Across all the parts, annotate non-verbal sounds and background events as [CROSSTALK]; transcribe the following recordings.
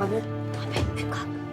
Abi. Tabii kalk.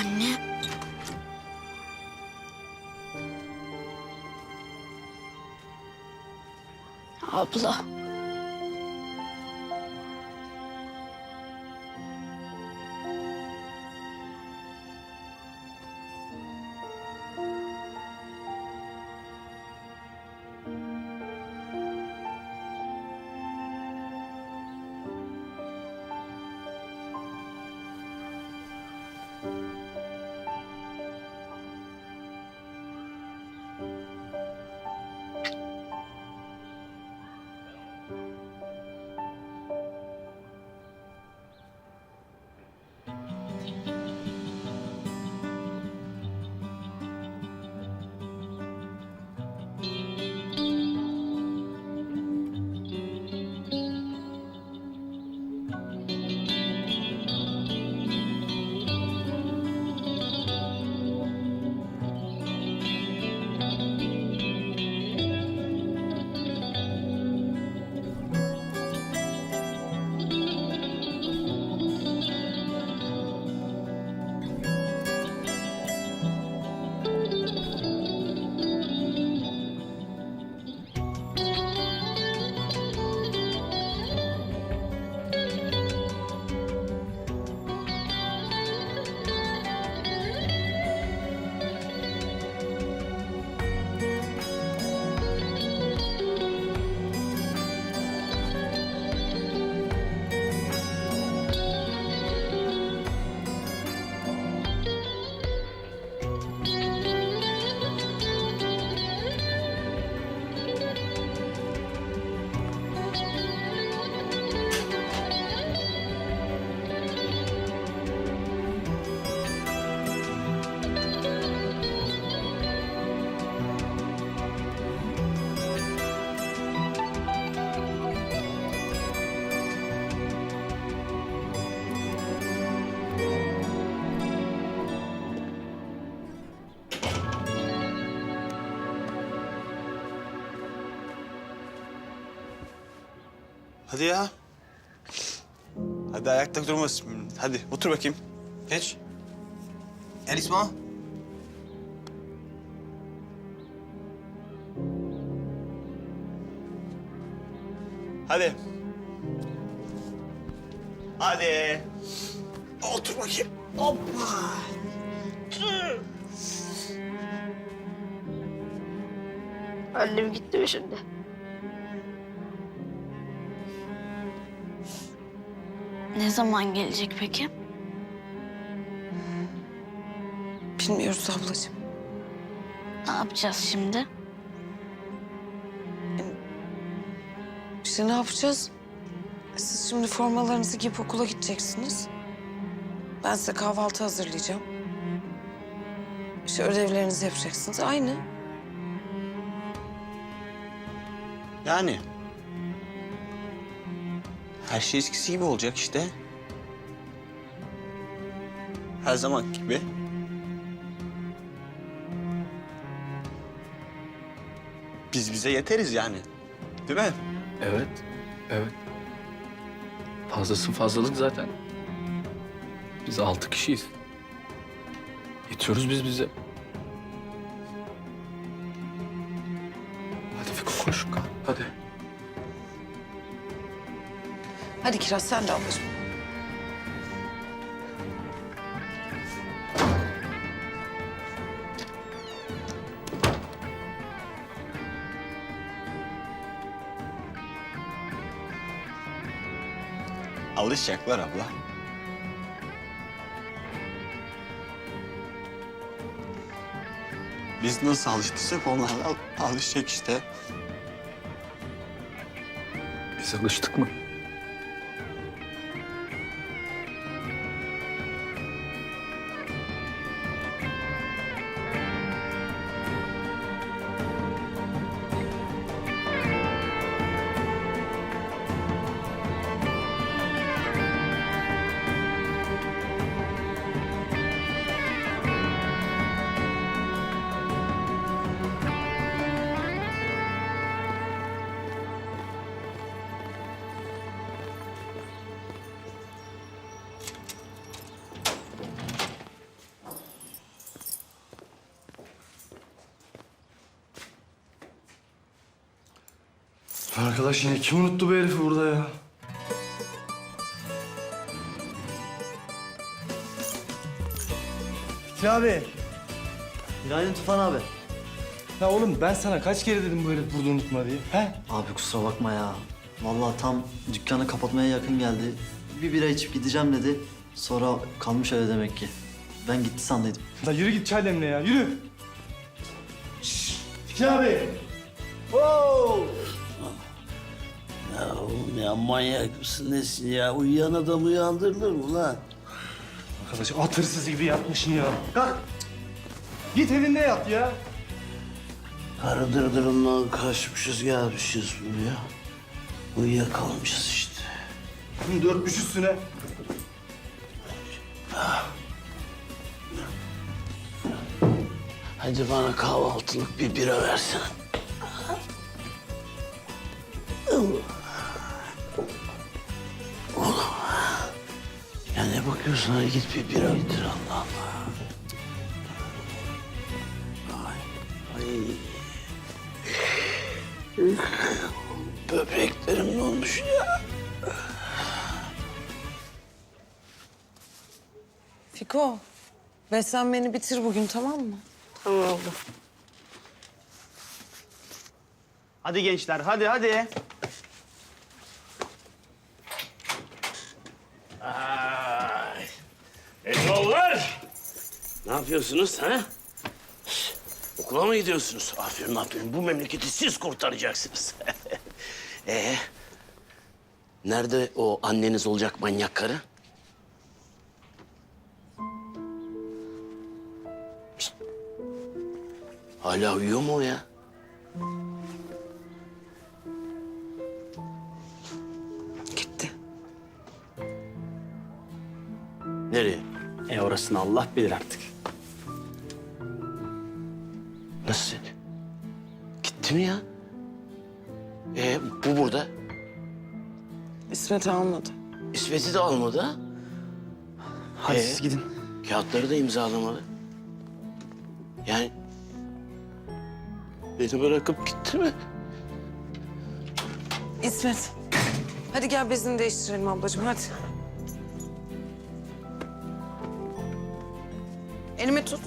Anne. Abla. Hadi ya. Hadi ayakta durmasın. Hadi otur bakayım. Geç. Gel İsmail. Hadi. Hadi. Otur bakayım. Hoppa. Annem gitti mi şimdi? Ne zaman gelecek peki? Bilmiyoruz ablacığım. Ne yapacağız şimdi? İşte ne yapacağız? Siz şimdi formalarınızı giyip okula gideceksiniz. Ben size kahvaltı hazırlayacağım. İşte ödevlerinizi yapacaksınız. Aynı. Yani. Her şey eskisi gibi olacak işte. Her zaman gibi. Biz bize yeteriz yani. Değil mi? Evet, evet. Fazlası fazlalık zaten. Biz altı kişiyiz. Yetiyoruz biz bize. Hadi Fiko koş Hadi. Kiraz sen de ablacığım. Alışacaklar abla. Biz nasıl alıştıysak onlar da al- alışacak işte. Biz alıştık mı? Arkadaş yine kim unuttu bu herifi burada ya? Fikri abi. Günaydın Tufan abi. Ya oğlum ben sana kaç kere dedim bu herif burada unutma diye. He? Abi kusura bakma ya. Vallahi tam dükkanı kapatmaya yakın geldi. Bir bira içip gideceğim dedi. Sonra kalmış öyle demek ki. Ben gitti sandıydım. La yürü git çay demle ya yürü. Şşş, Fikri abi. Oo! Ya oğlum ya manyak mısın nesin ya? Uyuyan adam uyandırılır mı lan? Arkadaş at hırsızı gibi yatmışsın ya. Kalk. Git evinde yat ya. Karı dırdırından kaçmışız gelmişiz buraya. Uyuyakalmışız işte. Hı, Dörtmüş üstüne. Hadi bana kahvaltılık bir bira versene. Oğlum. Ya ne bakıyorsun? Hadi git bir bira getir Allah Allah. Ay. Ay. Böbreklerim ne olmuş ya? Fiko, beslenmeni bitir bugün tamam mı? Hadi gençler, hadi hadi. Ay. Eyvallah. Ne yapıyorsunuz ha? Okula mı gidiyorsunuz? Aferin aferin. Bu memleketi siz kurtaracaksınız. [LAUGHS] ee, nerede o anneniz olacak manyak karı? Hala uyuyor mu o ya? Gitti. Nereye? E orasını Allah bilir artık. Gitti mi ya? Ee, bu burada. İsmet almadı. İsmet'i de almadı ha? Hadi Ee? siz gidin. Kağıtları da imzalamadı. Yani... Beni bırakıp gitti mi? İsmet. Hadi gel bezini değiştirelim ablacığım hadi. Elimi tut.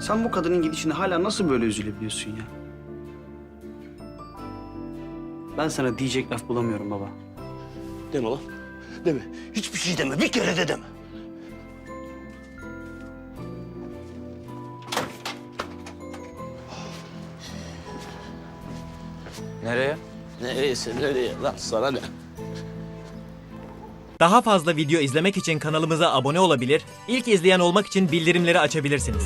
Sen bu kadının gidişine hala nasıl böyle üzülebiliyorsun ya? Ben sana diyecek laf bulamıyorum baba. Deme lan. Deme. Hiçbir şey deme. Bir kere de deme. Nereye? Nereyse nereye lan sana ne? Daha fazla video izlemek için kanalımıza abone olabilir, ilk izleyen olmak için bildirimleri açabilirsiniz.